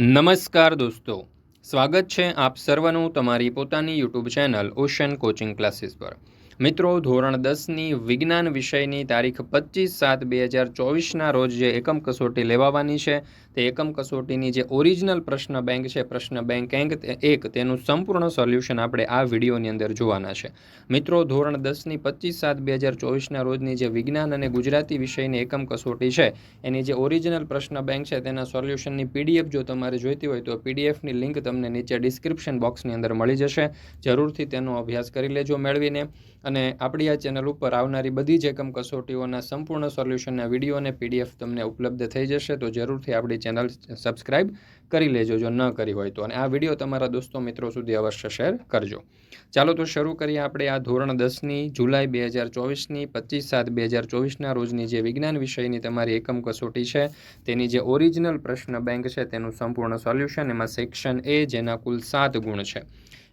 નમસ્કાર દોસ્તો. સ્વાગત છે આપ સર્વનું તમારી પોતાની YouTube channel Ocean coaching classes પર. મિત્રો, ધોરણ દસની વિજ્ઞાન વિષયની તારીખ પચીસ સાત બે હજાર ચોવીસના રોજ જે એકમ કસોટી લેવાવાની છે તે એકમ કસોટીની જે ઓરિજિનલ પ્રશ્ન બેંક છે, પ્રશ્ન બેંક એક તેનું સંપૂર્ણ સોલ્યુશન આપણે આ વિડીયોની અંદર જોવાના છે. મિત્રો, ધોરણ દસની પચીસ સાત બે હજાર ચોવીસના રોજની જે વિજ્ઞાન અને ગુજરાતી વિષયની એકમ કસોટી છે, એની જે ઓરિજિનલ પ્રશ્ન બેંક છે, તેના સોલ્યુશનની પીડીએફ જો તમારે જોઈતી હોય તો પીડીએફની લિંક તમને નીચે ડિસ્ક્રિપ્શન બોક્સની અંદર મળી જશે. જરૂરથી તેનો અભ્યાસ કરી લેજો મેળવીને. અને આપણી આ ચેનલ ઉપર આવનારી બધી જ એકમ કસોટીઓના સંપૂર્ણ સોલ્યુશનના વીડિયો અને પીડીએફ તમને ઉપલબ્ધ થઈ જશે, તો જરૂરથી આપણી ચેનલ સબસ્ક્રાઇબ કરી લેજો જો ન કરી હોય તો. અને આ વીડિયો તમારા દોસ્તો મિત્રો સુધી અવશ્ય શેર કરજો. ચાલો તો શરૂ કરીએ આપણે આ ધોરણ દસની જુલાઈ બે હજાર ચોવીસની, પચીસ સાત બે હજાર ચોવીસના રોજની જે વિજ્ઞાન વિષયની તમારી એકમ કસોટી છે, તેની જે ઓરિજિનલ પ્રશ્ન બેંક છે તેનું સંપૂર્ણ સોલ્યુશન એમાં સેક્શન એ જેના કુલ સાત ગુણ છે.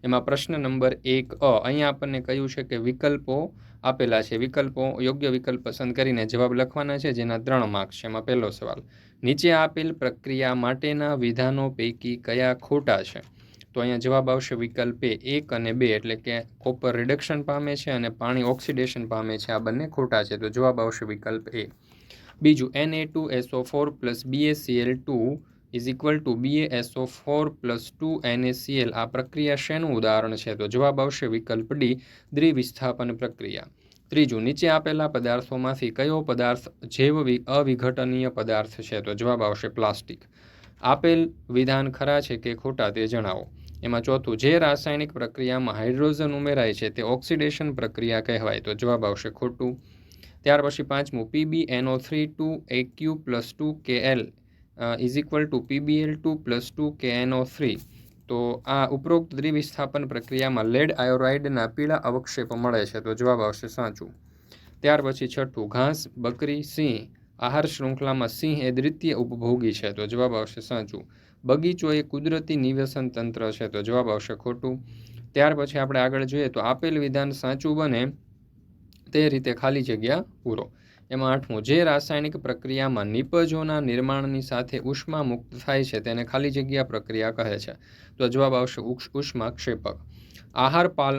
એમાં પ્રશ્ન નંબર એક અ. અહીંયા આપણને કહ્યું છે કે વિકલ્પો આપેલા છે. વિકલ્પો, યોગ્ય વિકલ્પ પસંદ કરીને જવાબ લખવાના છે, જેના ત્રણ માર્ક્સ છે. એમાં પહેલો સવાલ, નીચે આપેલ પ્રક્રિયા માટેના વિધાનો પૈકી કયા ખોટા છે? તો અહીંયા જવાબ આવશે વિકલ્પ એક અને બે, એટલે કે કોપર રિડક્શન પામે છે અને પાણી ઓક્સિડેશન પામે છે. આ બંને ખોટા છે. તો જવાબ આવશે વિકલ્પ એ. બીજું N A two SO four plus BACL two is equal to BASO four plus two NACL આ પ્રક્રિયા શેનું ઉદાહરણ છે? તો જવાબ આવશે વિકલ્પ ડી, દ્વિવિસ્થાપન પ્રક્રિયા. ત્રીજું, નીચે આપેલા પદાર્થોમાંથી કયો પદાર્થ જૈવ અવિઘટનીય પદાર્થ છે? તો જવાબ આવશે પ્લાસ્ટિક. આપેલ વિધાન ખરા છે કે ખોટા તે જણાવો. એમાં ચોથું, જે રાસાયણિક પ્રક્રિયામાં હાઇડ્રોજન ઉમેરાય છે તે ઓક્સિડેશન પ્રક્રિયા કહેવાય. તો જવાબ આવશે ખોટું. ત્યાર પછી પાંચમું PB NO three two AQ plus two K L is equal to PBL two plus two K NO three તો આ ઉપરોક્ત દ્વિવિસ્થાપન પ્રક્રિયામાં લેડ આયોરાઇડના પીળા અવક્ષેપ મળે છે. તો જવાબ આવશે સાચું. ત્યાર પછી છઠ્ઠું, ઘાસ, બકરી, સિંહ. આહાર શૃંખલામાં સિંહ એ દ્વિતીય ઉપભોગી છે. તો જવાબ આવશે સાચું. બગીચો એ કુદરતી નિવેસન તંત્ર છે. તો જવાબ આવશે ખોટું. ત્યાર પછી આપણે આગળ જોઈએ તો આપેલ વિધાન સાચું બને તે રીતે ખાલી જગ્યા પૂરો. એમાં આઠમું, જે રાસાયણિક પ્રક્રિયામાં નિપજોના નિર્માણની સાથે ઉષ્મા મુક્ત થાય છે તેને ખાલી જગ્યા પ્રક્રિયા કહે છે. તો જવાબ આવશે ઉષ્મા ક્ષેપક આહાર પાલ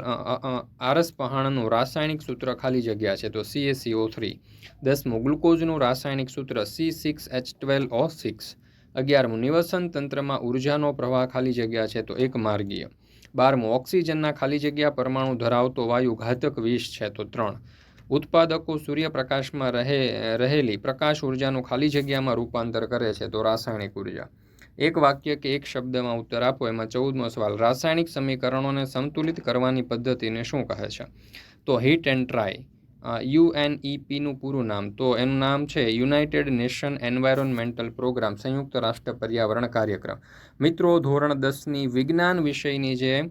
આરસ પહાણનું રાસાયણિક સૂત્ર ખાલી જગ્યા છે. તો સીએસીઓ થ્રી દસમું, ગ્લુકોઝનું રાસાયણિક સૂત્ર C six H twelve O six અગિયારમું, નિવસન તંત્રમાં ઉર્જાનો પ્રવાહ ખાલી જગ્યા છે. તો એક માર્ગીય બારમું, ઓક્સિજનના ખાલી જગ્યા પરમાણુ ધરાવતો વાયુ ઘાતક વિષ છે. તો ત્રણ. ઉત્પાદકો સૂર્યપ્રકાશમાં રહે, રહેલી પ્રકાશ ઉર્જાનું ખાલી જગ્યામાં રૂપાંતર કરે છે, તો રાસાયણિક ઊર્જા. એક વાક્ય કે એક શબ્દમાં ઉત્તર આપો, એમાં ચૌદમો સવાલ, રાસાયણિક સમીકરણોને સંતુલિત કરવાની પદ્ધતિને શું કહે છે? તો હિટ એન્ડ ટ્રાય યુએનઈપીનું પૂરું નામ, તો એનું નામ છે યુનાઇટેડ નેશન એન્વાયરોન્મેન્ટલ પ્રોગ્રામ, સંયુક્ત રાષ્ટ્ર પર્યાવરણ કાર્યક્રમ. મિત્રો, ધોરણ દસની વિજ્ઞાન વિષયની જે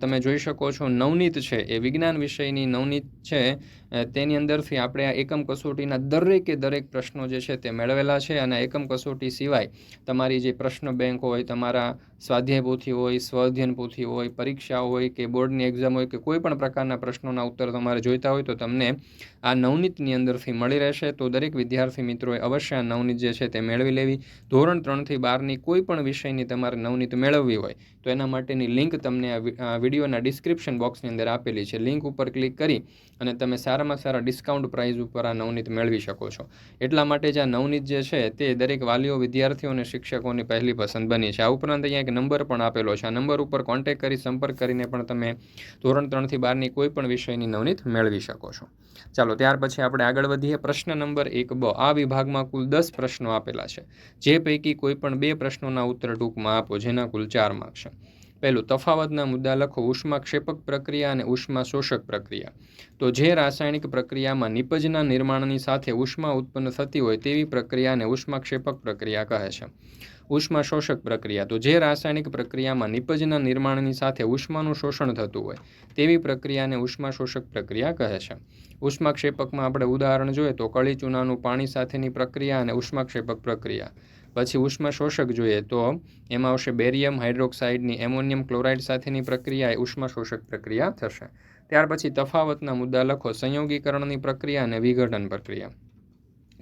તમે જોઈ શકો છો નવનીત છે, એ વિજ્ઞાન વિષયની નવનીત છે. તેની અંદરથી આપણે આ એકમ કસોટીના દરેકે દરેક પ્રશ્નો જે છે તે મેળવેલા છે અને એકમ કસોટી સિવાય તમારી જે પ્રશ્ન બેંક હોય, તમારા સ્વાધ્યાય પોથી હોય સ્વઅધ્યયન પોથી હોય, પરીક્ષા હોય કે બોર્ડની એક્ઝામ હોય કે કોઈ પણ પ્રકારના પ્રશ્નોના ઉત્તર તમારે જોઈતા હોય તો તમને આ નવનીતની અંદરથી મળી રહેશે. તો દરેક વિદ્યાર્થી મિત્રોએ અવશ્ય આ નવનીત જે છે તે મેળવી લેવી. ધોરણ ત્રણથી બારની કોઈ પણ વિષયની તમારે નવનીત મેળવવી હોય તો એના માટેની લિંક તમને આ વિડીયોના ડિસ્ક્રિપ્શન બોક્સની અંદર આપેલી છે. લિંક ઉપર ક્લિક કરી અને તમે સારામાં સારા ડિસ્કાઉન્ટ પ્રાઇઝ ઉપર આ નવનીત મેળવી શકો છો. એટલા માટે જ આ નવનીત જે છે તે દરેક વાલીઓ, વિદ્યાર્થીઓ અને શિક્ષકોની પહેલી પસંદ બની છે. આ ઉપરાંત અહીંયા એક નંબર પણ આપેલો છે. આ નંબર ઉપર કોન્ટેક કરી, સંપર્ક કરીને પણ તમે ધોરણ ત્રણથી બારની કોઈ પણ વિષયની નવનીત મેળવી શકો છો. ચાલો, ત્યાર પછી આપણે આગળ વધીએ. પ્રશ્ન નંબર એક બ. આ વિભાગમાં કુલ દસ પ્રશ્નો આપેલા છે. જે પૈકી કોઈ પણ બે પ્રશ્નોના ઉત્તર ટૂંકમાં આપો, જેના કુલ ચાર માર્ક છે. પહેલું તફાવતના મુદ્દા લખો. ઉષ્માક્ષેપક પ્રક્રિયા અને ઉષ્મા શોષક પ્રક્રિયા. તો જે રાસાયણિક પ્રક્રિયામાં નિપજના નિર્માણની સાથે ઉષ્મા ઉત્પન્ન થતી હોય તેવી પ્રક્રિયાને ઉષ્માક્ષેપક પ્રક્રિયા કહે છે. ઉષ્મા શોષક પ્રક્રિયા. તો જે રાસાયણિક પ્રક્રિયામાં નિપજના નિર્માણની સાથે ઉષ્માનું શોષણ થતું હોય તેવી પ્રક્રિયાને ઉષ્મા શોષક પ્રક્રિયા કહે છે. ઉષ્માક્ષેપકમાં આપણે ઉદાહરણ જોઈએ તો કળી ચૂનાનું પાણી સાથેની પ્રક્રિયા અને ઉષ્માક્ષેપક પ્રક્રિયા. પછી ઉષ્મા શોષક જોઈએ તો એમાં આવશે બેરિયમ હાઇડ્રોક્સાઇડની એમોનિયમ ક્લોરાઇડ સાથેની પ્રક્રિયા, એ ઉષ્મા શોષક પ્રક્રિયા થશે. ત્યાર પછી તફાવતના મુદ્દા લખો, સંયોગીકરણની પ્રક્રિયા અને વિઘટન પ્રક્રિયા.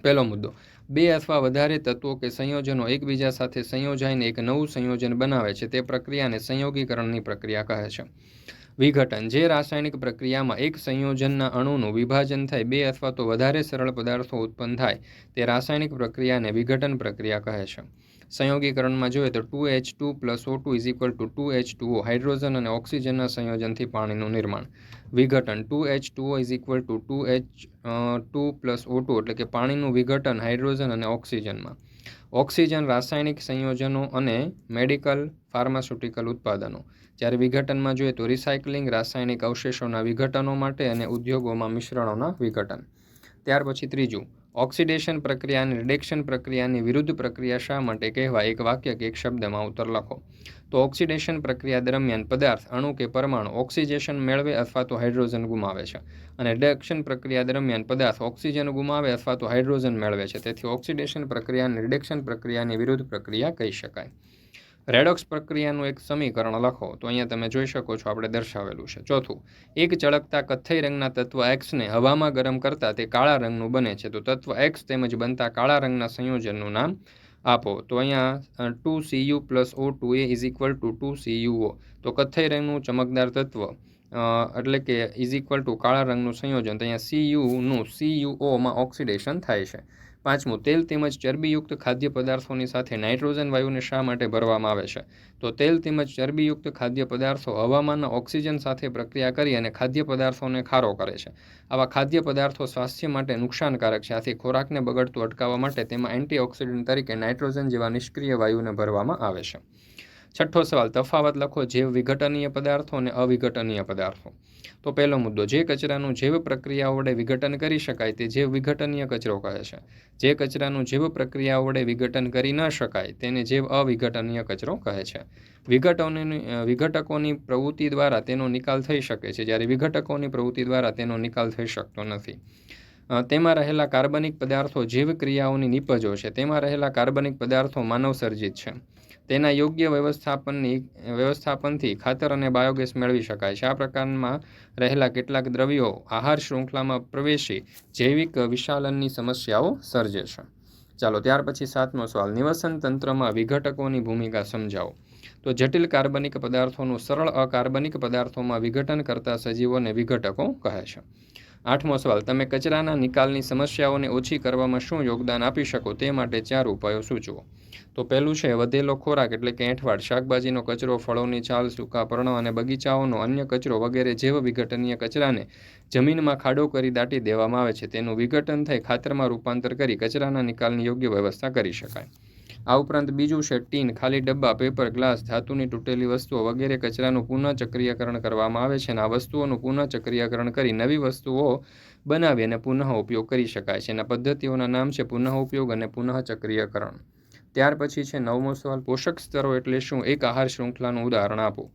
પહેલો મુદ્દો, બે અથવા વધારે તત્વો કે સંયોજનો એકબીજા સાથે સંયોજાઈને એક નવું સંયોજન બનાવે છે, તે પ્રક્રિયાને સંયોગીકરણની પ્રક્રિયા કહે છે. વિઘટન. જે રાસાયણિક પ્રક્રિયામાં એક સંયોજનના અણુનું વિભાજન થાય, બે અથવા તો વધારે સરળ પદાર્થો ઉત્પન્ન થાય, તે રાસાયણિક પ્રક્રિયાને વિઘટન પ્રક્રિયા કહે છે. સંયોગીકરણમાં જોઈએ તો two H two plus O two is equal to two H two hydrogen અને ઓક્સિજનના સંયોજનથી પાણીનું નિર્માણ. વિઘટન. Two H two O is equal to two H two plus O two એટલે કે પાણીનું વિઘટન હાઇડ્રોજન અને ઓક્સિજનમાં. ઓક્સિજન રાસાયણિક સંયોજનો અને મેડિકલ ફાર્માસ્યુટિકલ ઉત્પાદનો. જ્યારે વિઘટનમાં જોઈએ તો રિસાયકલિંગ, રાસાયણિક અવશેષોના વિઘટનો માટે અને ઉદ્યોગોમાં મિશ્રણોના વિઘટન. ત્યાર પછી ત્રીજું, ઓક્સિડેશન પ્રક્રિયા અને રિડેક્શન પ્રક્રિયાની વિરુદ્ધ પ્રક્રિયા શા માટે કહેવાય? એક વાક્ય કે એક શબ્દમાં ઉત્તર લખો. તો ઓક્સિડેશન પ્રક્રિયા દરમિયાન પદાર્થ, અણુ કે પરમાણુ ઓક્સિજેશન મેળવે અથવા તો હાઇડ્રોજન ગુમાવે છે. અને રિડક્શન પ્રક્રિયા દરમિયાન પદાર્થ ઓક્સિજન ગુમાવે અથવા તો હાઇડ્રોજન મેળવે છે. તેથી ઓક્સિડેશન પ્રક્રિયા અને રિડક્શન પ્રક્રિયાની વિરુદ્ધ પ્રક્રિયા કહી શકાય. રેડોક્સ પ્રક્રિયાનું એક સમીકરણ લખો. તો અહીંયા તમે જોઈ શકો છો આપણે દર્શાવેલું છે. ચોથું, એક ચળકતા કથ્થઈ રંગના તત્વ એક્સને હવામાં ગરમ કરતાં તે કાળા રંગનું બને છે. તો તત્વ એક્સ તેમજ બનતા કાળા રંગના સંયોજનનું નામ આપો. તો અહીંયા two C U plus O two A is equal to two C UO તો કથ્થઈ રંગનું ચમકદાર તત્વ એટલે કે ઇઝ ઇક્વલ ટુ કાળા રંગનું સંયોજન. તો અહીંયા સી યુનું સી ઓક્સિડેશન થાય છે. પાંચમું, તેલ તેમજ ચરબીયુક્ત ખાદ્ય પદાર્થોની સાથે નાઇટ્રોજન વાયુને શા માટે ભરવામાં આવે છે? તો તેલ તેમજ ચરબીયુક્ત ખાદ્ય પદાર્થો હવામાનના ઓક્સિજન સાથે પ્રક્રિયા કરી અને ખાદ્ય પદાર્થોને ખારો કરે છે. આવા ખાદ્ય પદાર્થો સ્વાસ્થ્ય માટે નુકસાનકારક છે. આથી ખોરાકને બગડતું અટકાવવા માટે તેમાં એન્ટીઓક્સિડન્ટ તરીકે નાઇટ્રોજન જેવા નિષ્ક્રિય વાયુને ભરવામાં આવે છે. છઠ્ઠો સવાલ, તફાવત લખો જૈવ વિઘટનીય પદાર્થો અને અવિઘટનીય પદાર્થો. તો પહેલો મુદ્દો, જે કચરાનું જૈવ પ્રક્રિયાઓ વડે વિઘટન કરી શકાય તે જૈવ વિઘટનીય કચરો કહે છે. જે કચરાનું જૈવ પ્રક્રિયાઓ વડે વિઘટન કરી ન શકાય તેને જૈવ અવિઘટનીય કચરો કહે છે. વિઘટનોની, વિઘટકોની પ્રવૃત્તિ દ્વારા તેનો નિકાલ થઈ શકે છે. જ્યારે વિઘટકોની પ્રવૃત્તિ દ્વારા તેનો નિકાલ થઈ શકતો નથી. તેમાં રહેલા કાર્બનિક પદાર્થો જૈવ ક્રિયાઓની નિપજો છે. તેમાં રહેલા કાર્બનિક પદાર્થો માનવસર્જિત છે. તેના યોગ્ય વ્યવસ્થાપનની વ્યવસ્થાપનથી ખાતર અને બાયોગેસ મેળવી શકાય છે. આ પ્રકારમાં રહેલા કેટલાક દ્રવ્યો આહાર શૃંખલામાં પ્રવેશી જૈવિક વિશાલનની સમસ્યાઓ સર્જે છે. ચાલો, ત્યાર પછી સાતમો સવાલ. નિવસન તંત્રમાં વિઘટકોની ભૂમિકા સમજાવો. તો જટિલ કાર્બનિક પદાર્થોનું સરળ અકાર્બનિક પદાર્થોમાં વિઘટન કરતા સજીવોને વિઘટકો કહે છે. આઠમો સવાલ, તમે કચરાના નિકાલની સમસ્યાઓને ઓછી કરવામાં શું યોગદાન આપી શકો તે માટે ચાર ઉપાયો સૂચવો. તો પહેલું છે, વધેલો ખોરાક એટલે કે એંઠવાડ, શાકભાજીનો કચરો, ફળોની છાલ, સૂકા પર્ણો અને બગીચાઓનો અન્ય કચરો વગેરે જેવ વિઘટનીય કચરાને જમીનમાં ખાડો કરી દાટી દેવામાં આવે છે. તેનું વિઘટન થઈ ખાતરમાં રૂપાંતર કરી કચરાના નિકાલની યોગ્ય વ્યવસ્થા કરી શકાય. આ ઉપરાંત બીજું છે, ટીન, ખાલી ડબ્બા, પેપર, ગ્લાસ, ધાતુની તૂટેલી વસ્તુઓ વગેરે કચરાનું પુનઃચક્રીયકરણ કરવામાં આવે છે અને આ વસ્તુઓનું પુનઃચક્રીયકરણ કરી નવી વસ્તુઓ બનાવી અને પુનઃ ઉપયોગ કરી શકાય છે. એના પદ્ધતિઓના નામ છે, પુનઃ ઉપયોગ અને પુનઃ ચક્રીયકરણ ત્યાર પછી છે, નવમો સવાલ, પોષક સ્તરો એટલે શું? એક આહાર શૃંખલાનું ઉદાહરણ આપો.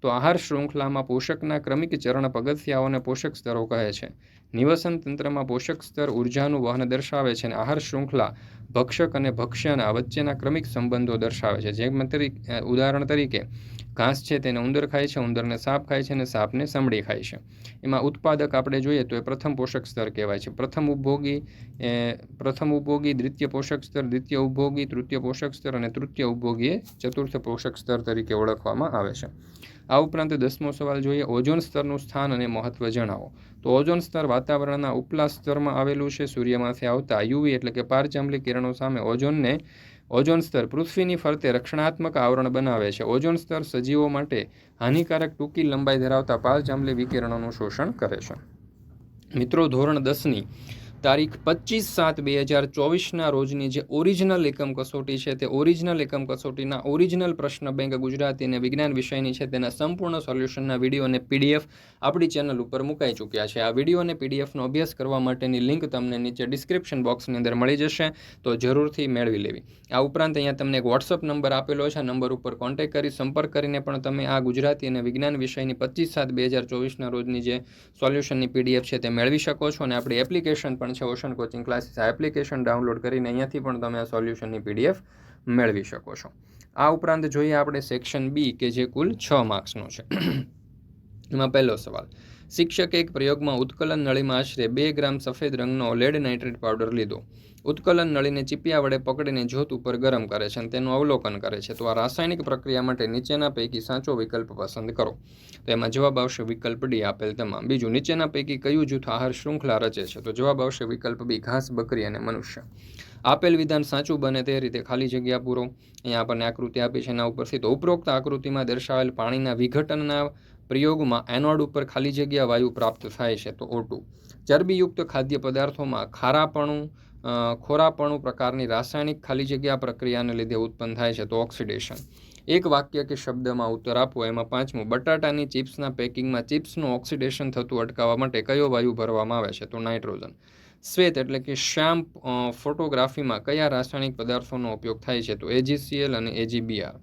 તો આહાર શૃંખલામાં પોષકના ક્રમિક ચરણ પગથિયાઓને પોષક સ્તરો કહે છે. નિવસન તંત્રમાં પોષક સ્તર ઉર્જાનું વહન દર્શાવે છે અને આહાર શૃંખલા, ભક્ષક અને ભક્ષ્યના વચ્ચેના ક્રમિક સંબંધો દર્શાવે છે. જેમ તરીકે ઉદાહરણ તરીકે, ઘાસ છે તેને ઉંદર ખાય છે, ઉંદરને સાપ ખાય છે અને સાપને સાંભળી ખાય છે. એમાં ઉત્પાદક આપણે જોઈએ તો એ પ્રથમ પોષક સ્તર કહેવાય છે. પ્રથમ ઉપભોગી, એ, પ્રથમ ઉપભોગી, દ્વિતીય પોષક સ્તર, દ્વિતીય ઉપભોગી, તૃતીય પોષક સ્તર અને તૃતીય ઉપભોગી ચતુર્થ પોષક સ્તર તરીકે ઓળખવામાં આવે છે. આ ઉપરાંત દસમો સવાલ જોઈએ, ઓઝોન સ્તરનું સ્થાન અને મહત્ત્વ જણાવો. તો ઓઝોન સ્તર વાતાવરણના ઉપલા સ્તરમાં આવેલું છે, સૂર્યમાંથી આવતા યુવી એટલે કે પારજાંબલી કિરણો સામે ઓઝોનને, ઓઝોન સ્તર પૃથ્વીની ફરતે રક્ષણાત્મક આવરણ બનાવે છે. ઓઝોન સ્તર સજીવો માટે હાનિકારક ટૂંકી લંબાઈ ધરાવતા પારજાંબલી વિકિરણોનું શોષણ કરે છે. મિત્રો, ધોરણ દસની તારીખ પચીસ સાત બે હજાર ચોવીસના રોજની જે ઓરિજિનલ એકમ કસોટી છે તે ઓરિજિનલ એકમ કસોટીના ઓરિજિનલ પ્રશ્ન બેંક ગુજરાતી અને વિજ્ઞાન વિષયની છે તેના સંપૂર્ણ સોલ્યુશનના વીડિયો અને પીડીએફ આપણી ચેનલ ઉપર મુકાઈ ચૂક્યા છે. આ વીડિયો અને પીડીએફનો અભ્યાસ કરવા માટેની લિંક તમને નીચે ડિસ્ક્રિપ્શન બોક્સની અંદર મળી જશે, તો જરૂરથી મેળવી લેવી. આ ઉપરાંત અહીંયા તમને એક વોટ્સઅપ નંબર આપેલો છે, આ નંબર ઉપર કોન્ટેક્ટ કરી સંપર્ક કરીને પણ તમે આ ગુજરાતી અને વિજ્ઞાન વિષયની પચીસ સાત બે હજાર ચોવીસના રોજની જે સોલ્યુશનની પીડીએફ છે તે મેળવી શકો છો અને આપણી એપ્લિકેશન પણ છે ઓશન કોચિંગ ક્લાસીસ આ એપ્લિકેશન ડાઉનલોડ કરીને અહીંયાથી પણ તમે આ સોલ્યુશનની પીડીએફ મેળવી શકો છો. આ ઉપરાંત જોઈએ આપણે સેક્શન બી કે જે કુલ છ માર્ક્સનો છે. એમાં પહેલો સવાલ શિક્ષકે એક પ્રયોગમાં ઉત્કલન નળીમાં આશરે બે ગ્રામ સફેદ રંગનો લેડ નાઇટ્રેટ પાવડર લીધો. ઉત્કલન નળીને ચીપિયા વડે પકડીને જ્યોત ઉપર ગરમ કરે છે અને તેનું અવલોકન કરે છે. તો આ રાસાયણિક પ્રક્રિયા માટે નીચેના પૈકી સાચો વિકલ્પ પસંદ કરો. તો એમાં જવાબ આવશે વિકલ્પ ડી, આપેલ તમામ. બીજું, નીચેના પૈકી કયું જૂથ આહાર શૃંખલા રચે છે? તો જવાબ આવશે વિકલ્પ બી, ઘાસ, બકરી અને મનુષ્ય. આપેલ વિધાન સાચું બને તે રીતે ખાલી જગ્યા પૂરો. અહીંયા આપણને આકૃતિ આપી છે. એના ઉપરથી તો ઉપરોક્ત આકૃતિમાં દર્શાવેલ પાણીના વિઘટનના પ્રયોગમાં એનોડ ઉપર ખાલી જગ્યા વાયુ પ્રાપ્ત થાય છે તો ઓટુ ચરબીયુક્ત ખાદ્ય પદાર્થોમાં ખારાપણું ખોરાપણું પ્રકારની રાસાયણિક ખાલી જગ્યા પ્રક્રિયાને લીધે ઉત્પન્ન થાય છે તો ઓક્સિડેશન. એક વાક્ય કે શબ્દમાં ઉત્તર આપવો એમાં પાંચમું, બટાટાની ચિપ્સના પેકિંગમાં ચિપ્સનું ઓક્સિડેશન થતું અટકાવવા માટે કયો વાયુ ભરવામાં આવે છે? તો નાઇટ્રોજન. શ્વેત એટલે કે શ્યામ ફોટોગ્રાફીમાં કયા રાસાયણિક પદાર્થોનો ઉપયોગ થાય છે? તો એજીસીએલ અને એજીબીઆર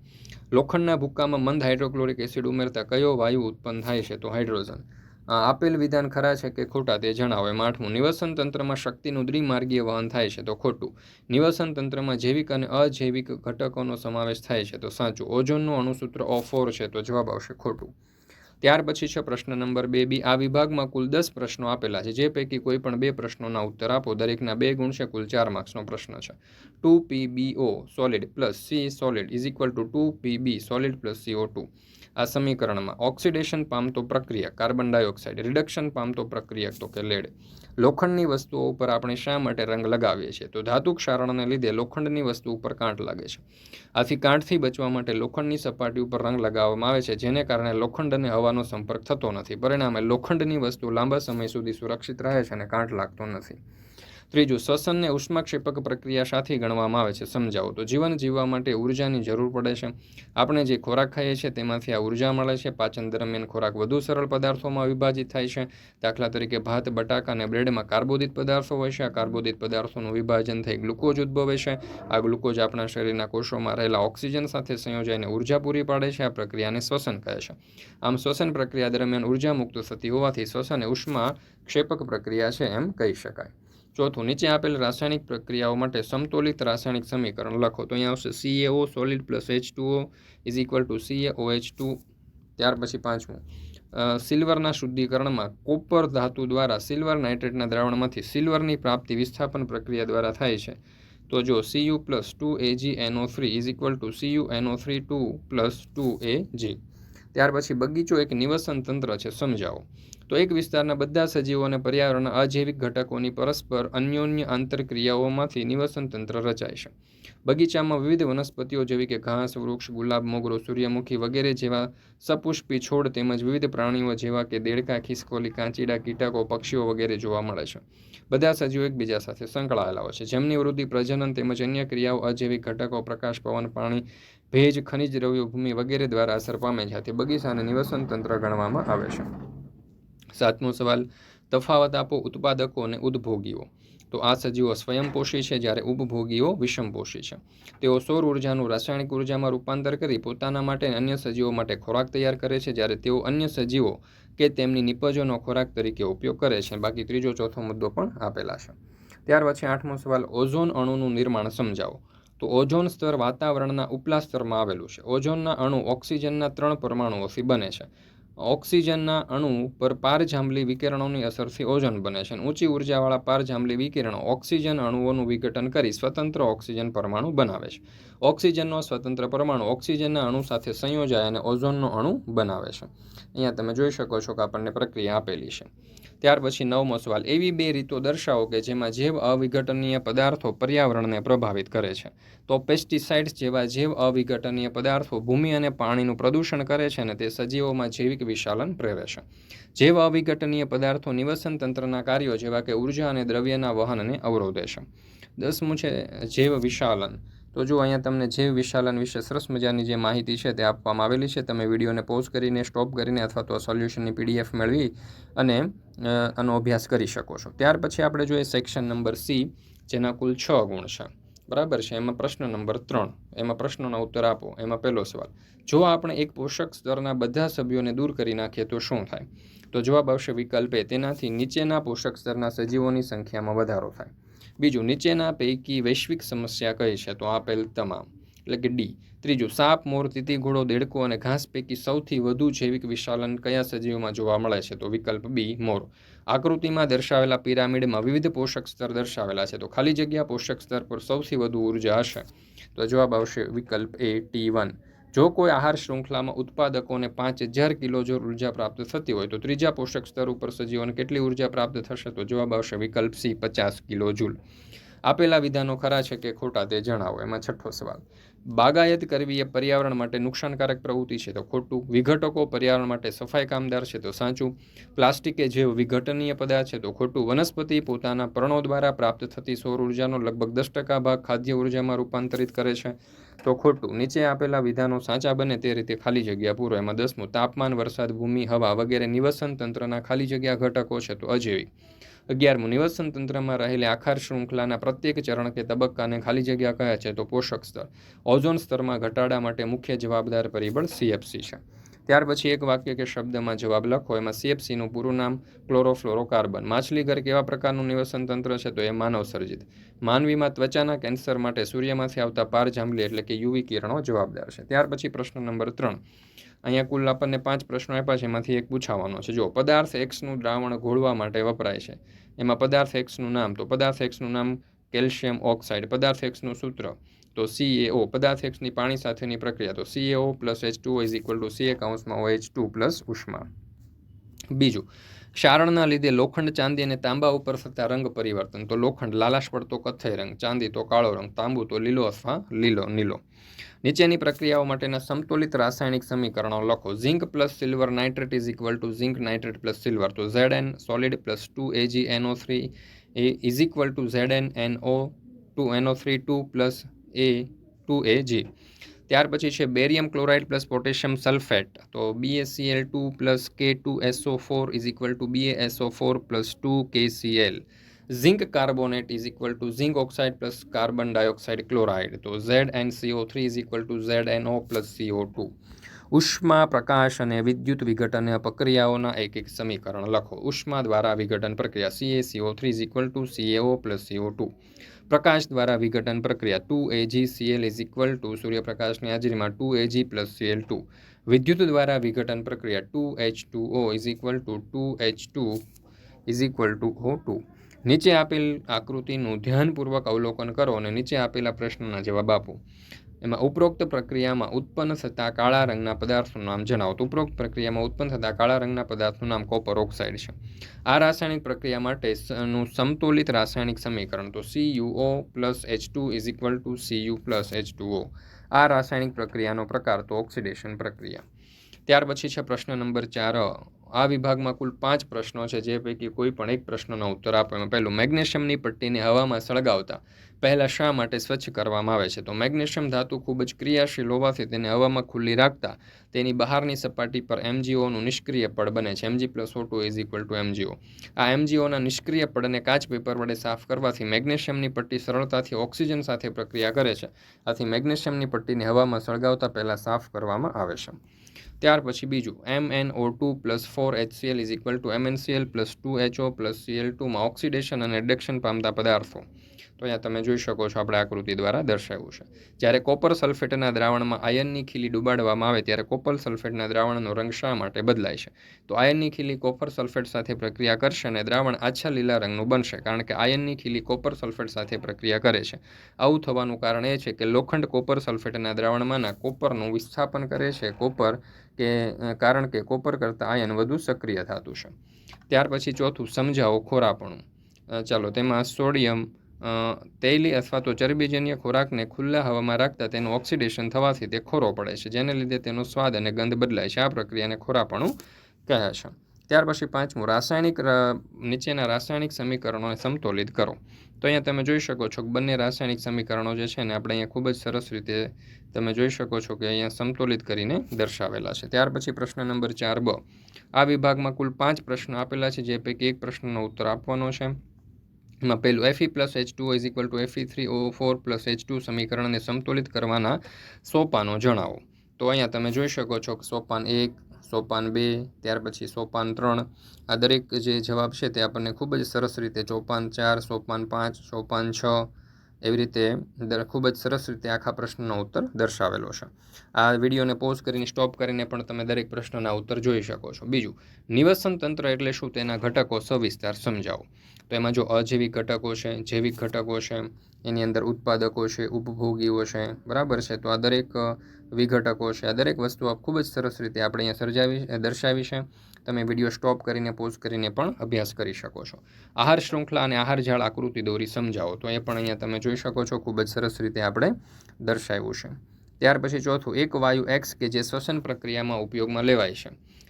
લોખંડના ભૂક્કામાં મંદ હાઇડ્રોક્લોરિક એસિડ ઉમેરતા કયો વાયુ ઉત્પન્ન થાય છે? તો હાઇડ્રોજન. આપેલ વિધાન ખરા છે કે ખોટા? તે જણાવો એમ આઠમું. નિવસન તંત્રમાં શક્તિનું દ્વિમાર્ગીય વહન થાય છે. તો ખોટું. નિવસન તંત્રમાં જૈવિક અને અજૈવિક ઘટકોનો સમાવેશ થાય છે. તો સાચું. ઓઝોનનું અણુસૂત્ર ઓ ફોર છે. તો જવાબ આવશે ખોટું. ત્યાર પછી છે પ્રશ્ન નંબર બે બી આ વિભાગમાં કુલ દસ પ્રશ્નો આપેલા છે. જે પૈકી કોઈ પણ બે પ્રશ્નોના ઉત્તર આપો. દરેકના બે ગુણ છે, કુલ ચાર માર્ક્સનો પ્રશ્ન છે. Two P B O solid plus C solid is equal to two P B solid plus CO two આ સમીકરણમાં ઓક્સિડેશન પામતો પ્રક્રિયા, કાર્બન ડાયોક્સાઇડ, રિડક્શન પામતો પ્રક્રિયા તો કે લેડ. લોખંડની વસ્તુઓ ઉપર આપણે શા માટે રંગ લગાવીએ છીએ? તો ધાતુ ક્ષારણને લીધે લોખંડની વસ્તુ ઉપર કાંટ લાગે છે. આથી કાંટથી બચવા માટે લોખંડની સપાટી ઉપર રંગ લગાવવામાં આવે છે, જેને કારણે લોખંડ અને હવાનો સંપર્ક થતો નથી. પરિણામે લોખંડની વસ્તુ લાંબા સમય સુધી સુરક્ષિત રહે છે અને કાંટ લાગતો નથી. ત્રીજું, શ્વસનને ઉષ્માક્ષેપક પ્રક્રિયા સાથે ગણવામાં આવે છે. સમજાવો. તો જીવન જીવવા માટે ઉર્જાની જરૂર પડે છે. આપણે જે ખોરાક ખાઈએ છીએ તેમાંથી આ ઊર્જા મળે છે. પાચન દરમિયાન ખોરાક વધુ સરળ પદાર્થોમાં વિભાજિત થાય છે. દાખલા તરીકે ભાત, બટાકા અને બ્રેડમાં કાર્બોદિત પદાર્થો હોય છે. આ કાર્બોદિત પદાર્થોનું વિભાજન થઈ ગ્લુકોઝ ઉદ્ભવે છે. આ ગ્લુકોઝ આપણા શરીરના કોષોમાં રહેલા ઓક્સિજન સાથે સંયોજાઈને ઊર્જા પૂરી પાડે છે. આ પ્રક્રિયાને શ્વસન કહે છે. આમ શ્વસન પ્રક્રિયા દરમિયાન ઊર્જા મુક્ત થતી હોવાથી શ્વસન એ ઉષ્મા ક્ષેપક પ્રક્રિયા છે એમ કહી શકાય. ચોથું, નીચે આપેલ રાસાયણિક પ્રક્રિયાઓ માટે સમતોલિત રાસાયણિક સમીકરણ લખો. તો અહીંયા આવશે CAO solid plus H two O is equal to CAO H two ત્યાર પછી પાંચમું. સિલ્વરના શુદ્ધિકરણમાં કોપર ધાતુ દ્વારા સિલ્વર નાઇટ્રેટના દ્રાવણમાંથી સિલ્વરની પ્રાપ્તિ વિસ્થાપન પ્રક્રિયા દ્વારા થાય છે. તો જો CU plus two AG NO three is equal to CU NO three two plus two A G ત્યાર પછી બગીચો એક નિવસન તંત્ર છે, સમજાવો. તો એક વિસ્તારના બધા સજીવો અને પર્યાવરણના અજૈવિક ઘટકોની પરસ્પર અન્યોન્ય આંતરક્રિયાઓમાંથી નિવસન તંત્ર રચાય છે. બગીચામાં વિવિધ વનસ્પતિઓ જેવી કે ઘાસ, વૃક્ષ, ગુલાબ, મોગરો, સૂર્યમુખી વગેરે જેવા સપુષ્પી છોડ તેમજ વિવિધ પ્રાણીઓ જેવા કે દેડકા, ખિસકોલી, કાંચીડા, કીટકો, પક્ષીઓ વગેરે જોવા મળે છે. બધા સજીવો એકબીજા સાથે સંકળાયેલા હોય છે. જેમની વૃદ્ધિ, પ્રજનન તેમજ અન્ય ક્રિયાઓ અજૈવિક ઘટકો, પ્રકાશ, પવન, પાણી, ભેજ, ખનિજ દ્રવ્યો ભૂમિ વગેરે દ્વારા અસર પામે છે. આથી બગીચાને નિવસન તંત્ર ગણવામાં આવે છે. સાતમો સવાલ, તફાવત આપો ઉત્પાદકો અને ઉદ્ભોગીઓ. તો આ સજીવો સ્વયંપોષી છે જ્યારે ઉપભોગીઓ વિષમપોષી છે. તેઓ સૌર ઉર્જાનું રાસાયણિક ઉર્જામાં રૂપાંતર કરી પોતાના માટે અન્ય સજીવો માટે ખોરાક તૈયાર કરે છે જ્યારે તેઓ અન્ય સજીવો કે તેમની નિપજોનો ખોરાક તરીકે ઉપયોગ કરે છે. બાકી ત્રીજો ચોથો મુદ્દો પણ આપેલા છે. ત્યાર પછી આઠમો સવાલ, ઓઝોન અણુનું નિર્માણ સમજાવો. તો ઓઝોન સ્તર વાતાવરણના ઉપલા સ્તરમાં આવેલું છે. ઓઝોનના અણુ ઓક્સિજનના ત્રણ પરમાણુઓથી બને છે. ઓક્સિજનના અણુ પર પારજાંબલી વિકિરણોની અસરથી ઓઝોન બને છે ઊંચી ઉર્જાવાળા પારજાંબલી વિકિરણો ઓક્સિજન અણુઓનું વિઘટન કરી સ્વતંત્ર ઓક્સિજન પરમાણુ બનાવે છે. ઓક્સિજનનો સ્વતંત્ર પરમાણુ ઓક્સિજનના અણુ સાથે સંયોજાય અને ઓઝોનનો અણુ બનાવે છે. અહીંયા તમે જોઈ શકો છો કે આપણને પ્રક્રિયા આપેલી છે. ત્યાર પછી નવમો સવાલ. એવી બે રીતો દર્શાવો કે જેમાં જૈવ અવિઘટનીય પદાર્થો પર્યાવરણને પ્રભાવિત કરે છે. તો પેસ્ટિસાઇડ્સ જેવા જૈવ અવિઘટનીય પદાર્થો ભૂમિ અને પાણીનું પ્રદૂષણ કરે છે અને તે સજીવોમાં જૈવિક વિશાલન પ્રેરે છે. જૈવ અવિઘટનીય પદાર્થો નિવસન તંત્રના કાર્યો જેવા કે ઊર્જા અને દ્રવ્યના વહનને અવરોધે છે. દસમું છે જૈવ વિશાલન. તો જો અહીંયા તમને જે વિશાલન વિશે સરસ મજાની જે માહિતી છે તે આપવામાં આવેલી છે, તમે વિડીયોને પોઝ કરીને, સ્ટોપ કરીને અથવા તો સોલ્યુશનની પીડીએફ મેળવી અને આનો અભ્યાસ કરી શકો છો. ત્યાર પછી આપણે જોઈએ સેક્શન નંબર સી, જેના કુલ છ ગુણ છે. બરાબર છે? એમાં પ્રશ્ન નંબર ત્રણ. એમાં પ્રશ્નોના ઉત્તર આપો. એમાં પહેલો સવાલ. જો આપણે એક પોષક સ્તરના બધા સભ્યોને દૂર કરી નાખીએ તો શું થાય? તો જવાબ આવશે વિકલ્પે તેનાથી નીચેના પોષક સ્તરના સજીવોની સંખ્યામાં વધારો થાય. બીજું નીચેના પૈકી વૈશ્વિક સમસ્યા કઈ છે? તો આપેલ તમામ. એટલે કે ડી ત્રીજું, સાપ, મોર, તીતી, ઘોડો, દેડકો અને ઘાસ પૈકી સૌથી વધુ જૈવિક વિશાલન કયા સજીવોમાં જોવા મળે છે? તો વિકલ્પ બી મોર. આકૃતિમાં દર્શાવેલા પિરામિડમાં વિવિધ પોષક સ્તર દર્શાવેલા છે. તો ખાલી જગ્યા પોષક સ્તર પર સૌથી વધુ ઊર્જા હશે? તો જવાબ આવશે વિકલ્પ એ ટી વન જો કોઈ આહાર શૃંખલામાં ઉત્પાદકોને પાંચ હજાર કિલો જો ઊર્જા પ્રાપ્ત થતી હોય તો ત્રીજા પોષક સ્તર ઉપર સજીવોને કેટલી ઊર્જા પ્રાપ્ત થશે? તો જવાબ આવશે વિકલ્પ સી, પચાસ કિલો જૂલ. આપેલા વિધાનો ખરા છે કે ખોટા તે જણાવો, એમાં છઠ્ઠો સવાલ. બાગાયત કરવી એ પર્યાવરણ માટે નુકસાનકારક પ્રવૃત્તિ છે તો ખોટું. વિઘટકો પર્યાવરણ માટે સફાઈ કામદાર છે તો સાચું. પ્લાસ્ટિક એ જેવ વિઘટનીય પદાર્થ છે તો ખોટું. વનસ્પતિ પોતાના પ્રણો દ્વારા પ્રાપ્ત થતી સૌર ઉર્જાનો લગભગ દસ ટકા ભાગ ખાદ્ય ઉર્જામાં રૂપાંતરિત કરે છે તો ખોટું. નીચે આપેલા વિધાનો સાચા બને તે રીતે ખાલી જગ્યા પૂરો. એમાં દસમું, તાપમાન, વરસાદ, ભૂમિ, હવા વગેરે નિવસન તંત્રના ખાલી જગ્યા ઘટકો છે તો અજૈવિક અગિયારમું નિવસન તંત્રમાં રહેલી આખાર શૃંખલાના પ્રત્યેક ચરણ કે તબક્કાને ખાલી જગ્યા કહે છે તો પોષક સ્તર. ઓઝોન સ્તરમાં ઘટાડા માટે મુખ્ય જવાબદાર પરિબળ સીએફસી છે. ત્યાર પછી એક વાક્ય કે શબ્દમાં જવાબ લખો, એમાં સીએફસીનું પૂરું નામ ક્લોરોફ્લોરોકાર્બન. માછલીઘર કેવા પ્રકારનું નિવસન તંત્ર છે તો એ માનવ સર્જિત. માનવીમાં ત્વચાના કેન્સર માટે સૂર્યમાંથી આવતા પાર જાંબલી એટલે કે યુવી કિરણો જવાબદાર છે. ત્યાર પછી પ્રશ્ન નંબર ત્રણ. અહીંયા કુલ આપણને પાંચ પ્રશ્નો આપ્યા છે, એમાંથી એક પૂછાવાનો છે. જો, પદાર્થ એક્સનું દ્રાવણ ઘોળવા માટે વપરાય છે. એમાં પદાર્થ એક્સનું નામ, તો પદાર્થ એક્સનું નામ કેલ્શિયમ ઓક્સાઇડ, પદાર્થ એક્સનું સૂત્ર, તો સી એ ઓ પદાર્થ એક્સની પાણી સાથેની પ્રક્રિયા, તો CAO plus H two is equal to CA કાઉન્સમાં O H two plus ઉષ્મા. બીજું ક્ષારણના લીધે લોખંડ, ચાંદી અને તાંબા ઉપર થતા રંગ પરિવર્તન. તો લોખંડ લાલાશ પડતો કથ્થઈ રંગ, ચાંદી તો કાળો રંગ, તાંબુ તો લીલો અથવા લીલો, નીલો. નીચેની પ્રક્રિયાઓ માટેના સંતુલિત રાસાયણિક સમીકરણો લખો. Zinc plus silver nitrate is equal to zinc nitrate plus silver. તો Z N solid plus two AG NO three A is equal to Z N N O two NO three two plus A two A G ત્યાર પછી છે barium chloride plus potassium sulphate. તો BACL two plus K two SO four is equal to BASO four plus two KCL zinc carbonate is equal to zinc oxide plus carbon dioxide chloride તો Z N CO three is equal to Z N O plus CO two ઉષ્મા, પ્રકાશ અને વિદ્યુત વિઘટન પ્રક્રિયાઓના એક એક સમીકરણ લખો. ઉષ્મા દ્વારા વિઘટન પ્રક્રિયા CA CO three is equal to CAO plus CO two પ્રકાશ દ્વારા વિઘટન પ્રક્રિયા two AG CL is equal to સૂર્યપ્રકાશની હાજરીમાં two AG plus CL two. વિદ્યુત દ્વારા વિઘટન પ્રક્રિયા two H two O is equal to two H two is equal to O two. નીચે આપેલ આકૃતિનું ધ્યાનપૂર્વક અવલોકન કરો અને નીચે આપેલા પ્રશ્નના જવાબ આપો. એમાં ઉપરોક્ત પ્રક્રિયામાં ઉત્પન્ન થતા કાળા રંગના પદાર્થનું નામ જણાવો. તો ઉપરોક્ત પ્રક્રિયામાં ઉત્પન્ન થતા કાળા રંગના પદાર્થનું નામ કોપર ઓક્સાઇડ છે. આ રાસાયણિક પ્રક્રિયા માટે સમતુલિત રાસાયણિક સમીકરણ તો C U plus H two is equal to C U plus H two O આ રાસાયણિક પ્રક્રિયાનો પ્રકાર તો ઓક્સિડેશન પ્રક્રિયા. ત્યાર પછી છે પ્રશ્ન નંબર ચાર આ વિભાગમાં કુલ પાંચ પ્રશ્નો છે, જે પૈકી કોઈ પણ એક પ્રશ્નનો ઉત્તર આપવામાં પહેલું મેગ્નેશિયમની પટ્ટીને હવામાં સળગાવતા પહેલાં શા માટે સ્વચ્છ કરવામાં આવે છે? તો મેગ્નેશિયમ ધાતુ ખૂબ જ ક્રિયાશીલ હોવાથી તેને હવામાં ખુલ્લી રાખતા તેની બહારની સપાટી પર એમજીઓનું નિષ્ક્રિય પડ બને છે. MG plus O two is equal to MGO. આ એમજીઓના નિષ્ક્રિય પડને કાચ પેપર વડે સાફ કરવાથી મેગ્નેશિયમની પટ્ટી સરળતાથી ઓક્સિજન સાથે પ્રક્રિયા કરે છે. આથી મેગ્નેશિયમની પટ્ટીને હવામાં સળગાવતા પહેલાં સાફ કરવામાં આવે છે. ત્યાર પછી બીજું M N O two plus four HCL is equal to MNCL plus two HO plus CL ટુમાં oxidation અને રિડક્શન પામતા પદાર્થો. તો અહીંયા તમે જોઈ શકો છો આપણે આકૃતિ દ્વારા દર્શાવ્યું છે. જ્યારે કોપર સલ્ફેટના દ્રાવણમાં આયનની ખીલી ડુબાડવામાં આવે ત્યારે કોપર સલ્ફેટના દ્રાવણનો રંગ શા માટે બદલાય છે? તો આયનની ખીલી કોપર સલ્ફેટ સાથે પ્રક્રિયા કરશે અને દ્રાવણ આછા લીલા રંગનું બનશે કારણ કે આયનની ખીલી કોપર સલ્ફેટ સાથે પ્રક્રિયા કરે છે. આવું થવાનું કારણ એ છે કે લોખંડ કોપર સલ્ફેટના દ્રાવણમાંના કોપરનું વિસ્થાપન કરે છે. કોપર કે કારણ કે કોપર કરતાં આયન વધુ સક્રિય થતું છે. ત્યાર પછી ચોથું, સમજાવો ખોરાપણું. ચાલો, તેમાં સોડિયમ તૈલી અથવા તો ચરબીજન્ય ખોરાકને ખુલ્લા હવામાં રાખતા તેનું ઓક્સિડેશન થવાથી તે ખોરો પડે છે, જેને લીધે તેનો સ્વાદ અને ગંધ બદલાય છે. આ પ્રક્રિયાને ખોરાપણું કહે છે. ત્યાર પછી પાંચમું, રાસાયણિક નીચેના રાસાયણિક સમીકરણોને સમતોલિત કરો. તો અહીંયા તમે જોઈ શકો છો કે બંને રાસાયણિક સમીકરણો જે છે ને આપણે અહીંયા ખૂબ જ સરસ રીતે તમે જોઈ શકો છો કે અહીંયા સમતોલિત કરીને દર્શાવેલા છે. ત્યાર પછી પ્રશ્ન નંબર ચાર બ. આ વિભાગમાં કુલ પાંચ પ્રશ્નો આપેલા છે, જે પૈકી એક પ્રશ્નનો ઉત્તર આપવાનો છે. એમાં પહેલું FE plus H two is equal to FE three O four plus H two સમીકરણને સંતુલિત કરવાના સોપાનો જણાવો. તો અહીંયા તમે જોઈ શકો છો કે સોપાન એક, સોપાન બે, ત્યાર પછી સોપાન ત્રણ. આ દરેક જે જવાબ છે તે આપણને ખૂબ જ સરસ રીતે ચોપાન ચાર સોપાન પાંચ સોપાન છ એવી રીતે ખૂબ જ સરસ રીતે આખા પ્રશ્નનો ઉત્તર દર્શાવેલો છે. આ વિડીયોને પોઝ કરીને સ્ટોપ કરીને પણ તમે દરેક પ્રશ્નના ઉત્તર જોઈ શકો છો. બીજું, નિવસન તંત્ર એટલે શું? તેના ઘટકો સવિસ્તાર સમજાવો. તો એમાં જો અજૈવિક ઘટકો છે, જૈવિક ઘટકો છે, એની અંદર ઉત્પાદકો છે, ઉપભોગીઓ છે, બરાબર છે? તો આ દરેક વિઘટકો છે. આ દરેક વસ્તુ ખૂબ જ સરસ રીતે આપણે અહીંયા સર્જાવી દર્શાવી છે. તમે વીડિયો સ્ટોપ કરીને, પોઝ કરીને પણ અભ્યાસ કરી શકો છો. આહાર શૃંખલા અને આહાર ઝાડ આકૃતિ દોરી સમજાવો. તો એ પણ અહીંયા તમે જોઈ શકો છો, ખૂબ જ સરસ રીતે આપણે દર્શાવ્યું છે. ત્યાર પછી ચોથું, એક વાયુ એક્સ કે જે શ્વસન પ્રક્રિયામાં ઉપયોગમાં લેવાય છે.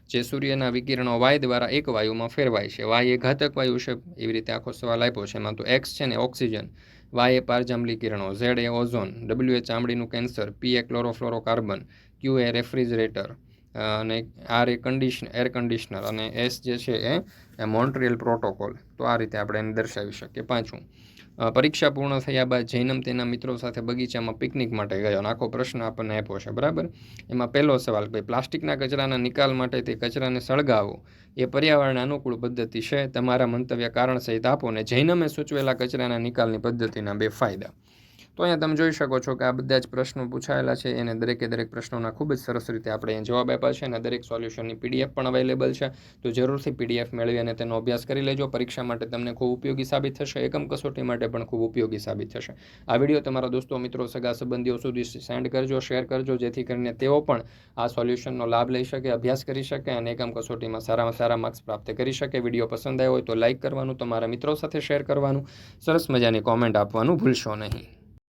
જે સૂર્યના વિકિરણો વાય દ્વારા એક વાયુમાં ફેરવાય છે. વાય એ ઘાતક વાયુ છે. એવી રીતે આખો સવાલ આપ્યો છે. એમાં તો એક્સ છે ને ઓક્સિજન. વાય એ પારજાંબલી કિરણો, ઝેડ એ ઓઝોન, ડબલ્યુ એ ચામડીનું કેન્સર, પી એ ક્લોરોફ્લોરોકાર્બન, ક્યુ એ રેફ્રિજરેટર અને આર એ કન્ડિશન એર કન્ડિશનર અને એસ જે છે એ મોન્ટ્રિયલ પ્રોટોકોલ. તો આ રીતે આપણે એને દર્શાવી શકીએ. પાંચમું પરીક્ષા પૂર્ણ થયા બાદ જૈનમ તેના મિત્રો સાથે બગીચામાં પિકનિક માટે ગયો અને આખો પ્રશ્ન આપણને આપ્યો છે, બરાબર? એમાં પહેલો સવાલ, ભાઈ, પ્લાસ્ટિકના કચરાના નિકાલ માટે તે કચરાને સળગાવો. એ પર્યાવરણ અનુકૂળ પદ્ધતિ છે, તમારા મંતવ્ય કારણ સહિત આપો ને જૈનમે સૂચવેલા કચરાના નિકાલની પદ્ધતિના બે ફાયદા. તો અહીંયા તમે જોઈ શકો છો કે આ બધા જ પ્રશ્નો પૂછાયેલા છે. એને દરેકે દરેક પ્રશ્નોના ખૂબ જ સરસ રીતે આપણે અહીંયા જવાબ આપ્યા છે અને દરેક સોલ્યુશનની પીડીએફ પણ અવેલેબલ છે. તો જરૂરથી પીડીએફ મેળવી અને તેનો અભ્યાસ કરી લેજો. પરીક્ષા માટે તમને ખૂબ ઉપયોગી સાબિત થશે. એકમ કસોટી માટે પણ ખૂબ ઉપયોગી સાબિત થશે. આ વીડિયો તમારા દોસ્તો, મિત્રો, સગા, સંબંધીઓ સુધી સેન્ડ કરજો, શેર કરજો, જેથી કરીને તેઓ પણ આ સોલ્યુશનનો લાભ લઈ શકે, અભ્યાસ કરી શકે અને એકમ કસોટીમાં સારામાં સારા માર્ક્સ પ્રાપ્ત કરી શકે. વીડિયો પસંદ આવ્યો હોય તો લાઇક કરવાનું, તમારા મિત્રો સાથે શેર કરવાનું. સરસ મજાની કોમેન્ટ આપવાનું ભૂલશો નહીં.